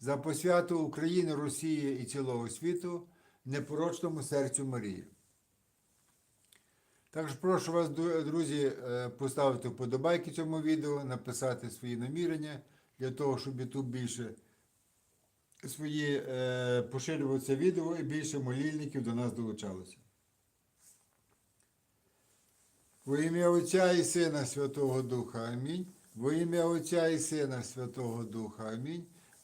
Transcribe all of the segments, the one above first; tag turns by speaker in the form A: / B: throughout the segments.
A: за посвяту України, Росії і цілого світу, непорочному серцю Марії. Також прошу вас, друзі, е, поставити вподобайки цьому відео, написати свої намірення для того, щоб YouTube більше свої е, поширював це відео і більше молільників до нас долучалося. Во ім'я Отця і Сина Святого Духа Амінь. Во ім'я Отця і Сина Святого Духа Амінь.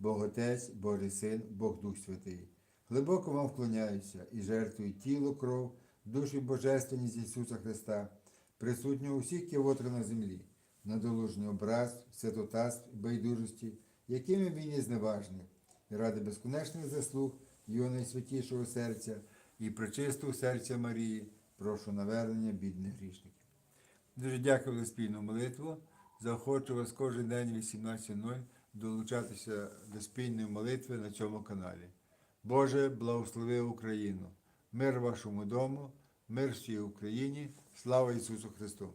A: Бог Отець, Божий Син, Бог Дух Святий. Глибоко вам вклоняюся і жертвую тіло, кров, душу і божественність Ісуса Христа, присутнього у всіх на землі, на долужний образ, святотатств, байдужості, якими він є зневажний, і ради безконечних заслуг Його найсвятішого серця і причистого серця Марії, прошу навернення бідних грішників. Дуже дякую за спільну молитву. Заохочу вас кожен день 18.00 долучатися до спільної молитви на цьому каналі. Боже, благослови Україну! Мир вашому дому, мир всій Україні, слава Ісусу Христу!